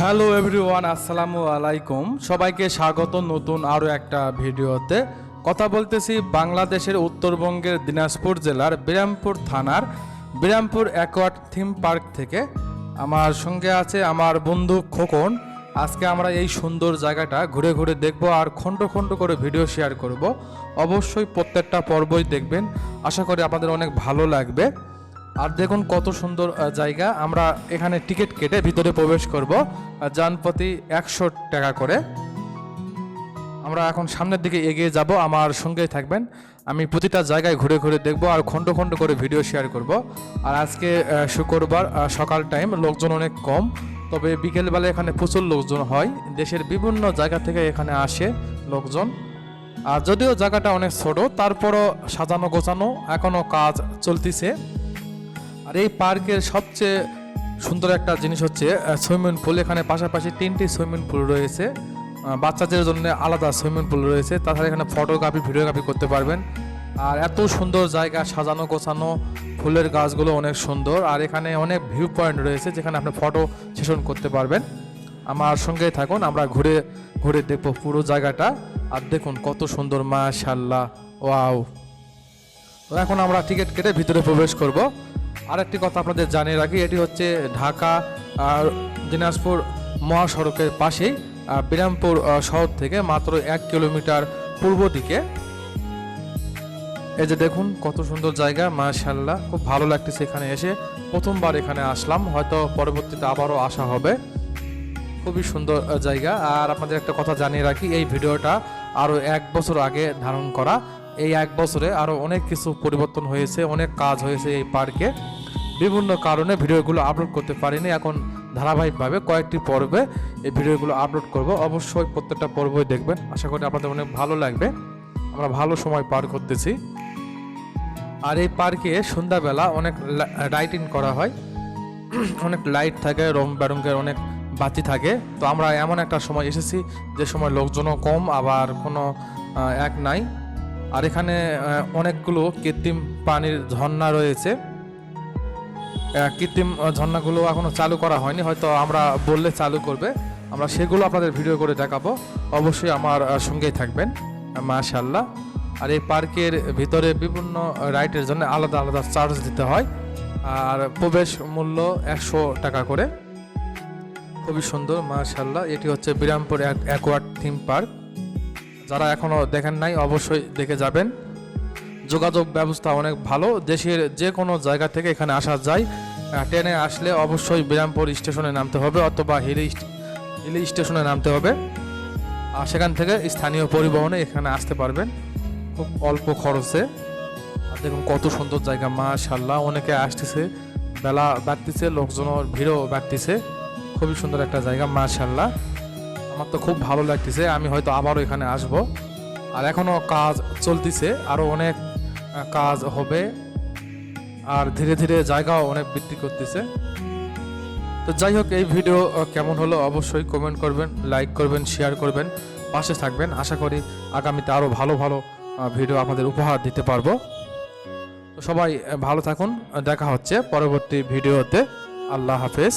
Hello everyone আসসালামু আলাইকুম। সবাইকে স্বাগত নতুন আরও একটা ভিডিওতে। কথা বলতেছি বাংলাদেশের উত্তরবঙ্গের দিনাজপুর জেলার বিরামপুর থানার বিরামপুর অ্যাকোয়াট থিম পার্ক থেকে। আমার সঙ্গে আছে আমার বন্ধু খোকন। আজকে আমরা এই সুন্দর জায়গাটা ঘুরে ঘুরে দেখব আর খণ্ড খণ্ড করে ভিডিও শেয়ার করব। অবশ্যই প্রত্যেকটা পর্বই দেখবেন। আশা করি আপনাদের অনেক ভালো লাগবে। আর দেখুন কত সুন্দর জায়গা। আমরা এখানে টিকিট কেটে ভিতরে প্রবেশ করব আর যান একশো টাকা করে। আমরা এখন সামনের দিকে এগিয়ে যাব, আমার সঙ্গেই থাকবেন। আমি প্রতিটা জায়গায় ঘুরে ঘুরে দেখব আর খণ্ড খণ্ড করে ভিডিও শেয়ার করব। আর আজকে শুক্রবার সকাল টাইম লোকজন অনেক কম, তবে বিকেলবেলা এখানে প্রচুর লোকজন হয়। দেশের বিভিন্ন জায়গা থেকে এখানে আসে লোকজন। আর যদিও জায়গাটা অনেক ছোট, তারপরও সাজানো গোছানো এখনও কাজ চলতিছে। এই পার্কের সবচেয়ে সুন্দর একটা জিনিস হচ্ছে সুইমিং পুল। এখানে পাশাপাশি তিনটি সুইমিং পুল রয়েছে। বাচ্চাদের জন্য আলাদা সুইমিং পুল রয়েছে। তাছাড়া এখানে ফটোগ্রাফি, ভিডিওগ্রাফি করতে পারবেন। আর এত সুন্দর জায়গা, সাজানো, গোছানো, ফুলের গাছগুলো অনেক সুন্দর। আর এখানে অনেক ভিউ পয়েন্ট রয়েছে, যেখানে আপনি ফটো সেশন করতে পারবেন। আমার সঙ্গেই থাকুন, আমরা ঘুরে ঘুরে দেখব পুরো জায়গাটা। আর দেখুন কত সুন্দর মাশাল্লাহ ওয়াও। এখন আমরা টিকিট কেটে ভিতরে প্রবেশ করব। আরেকটি কথা আপনাদের জানিয়ে রাখি, এটি হচ্ছে ঢাকা আর দিনাজপুর মহাসড়কের পাশেই বিরামপুর শহর থেকে মাত্র এক কিলোমিটার পূর্ব দিকে। এই যে দেখুন, কত সুন্দর জায়গা মাশাল্লাহ খুব ভালো লাগতেছে এখানে এসে। প্রথমবার এখানে আসলাম, হয়তো পরবর্তীতে আবারও আসা হবে। খুবই সুন্দর জায়গা। আর আপনাদের একটা কথা জানিয়ে রাখি, এই ভিডিওটা আরও এক বছর আগে ধারণ করা। এই এক বছরে আরও অনেক কিছু পরিবর্তন হয়েছে, অনেক কাজ হয়েছে এই পার্কে। বিভিন্ন কারণে ভিডিওগুলো আপলোড করতে পারিনি, এখন ধারাবাহিকভাবে কয়েকটি পর্বে এই ভিডিওগুলো আপলোড করব। অবশ্যই প্রত্যেকটা পর্বই দেখবেন, আশা করি আপনাদের অনেক ভালো লাগবে। আমরা ভালো সময় পার করতেছি। আর এই পার্কে সন্ধ্যাবেলা অনেক লাইটিং করা হয়। অনেক লাইট থাকে, রং বেরঙ্গের অনেক বাতি থাকে। তো আমরা এমন একটা সময় এসেছি, যে সময় লোকজনও কম, আবার কোনো এক নাই। আর এখানে অনেকগুলো কৃত্রিম পানির ঝর্ণা রয়েছে। কৃত্রিম ঝর্ণাগুলো এখনও চালু করা হয়নি, হয়তো আমরা বললে চালু করবে। আমরা সেগুলো আপনাদের ভিডিও করে দেখাবো। অবশ্যই আমার সঙ্গেই থাকবেন মাশাল্লাহ আর এই পার্কের ভিতরে বিভিন্ন রাইডের জন্য আলাদা আলাদা চার্জ দিতে হয়। আর প্রবেশ মূল্য একশো টাকা করে। খুবই সুন্দর মাশাল্লাহ এটি হচ্ছে বিরামপুর অ্যাকোয়ার্ড থিম পার্ক। যারা এখনও দেখেন নাই, অবশ্যই দেখে যাবেন। যোগাযোগ ব্যবস্থা অনেক ভালো। দেশের যে কোনো জায়গা থেকে এখানে আসা যায়। ট্রেনে আসলে অবশ্যই বিরামপুর স্টেশনে নামতে হবে অথবা হিলি হিলি স্টেশনে নামতে হবে। আর সেখান থেকে স্থানীয় পরিবহনে এখানে আসতে পারবেন খুব অল্প খরচে। আর দেখুন কত সুন্দর জায়গা মাশাল্লাহ অনেকে আসতেছে, বেলা বাড়তেছে, লোকজনের ভিড়ও বাড়তেছে। খুবই সুন্দর একটা জায়গা মাশাল্লাহ আমার তো খুব ভালো লাগতেছে, আমি হয়তো আবারও এখানে আসব। আর এখনও কাজ চলতেছে আরও অনেক কাজ হবে। আর ধীরে ধীরে জায়গাও অনেক বৃদ্ধি করতেছে। তো যাই হোক, এই ভিডিও কেমন হলো অবশ্যই কমেন্ট করবেন লাইক করবেন শেয়ার করবেন, পাশে থাকবেন। আশা করি আগামীতে আরও ভালো ভালো ভিডিও আপনাদের উপহার দিতে পারব। তো সবাই ভালো থাকুন, দেখা হচ্ছে পরবর্তী ভিডিওতে। আল্লাহ হাফেজ।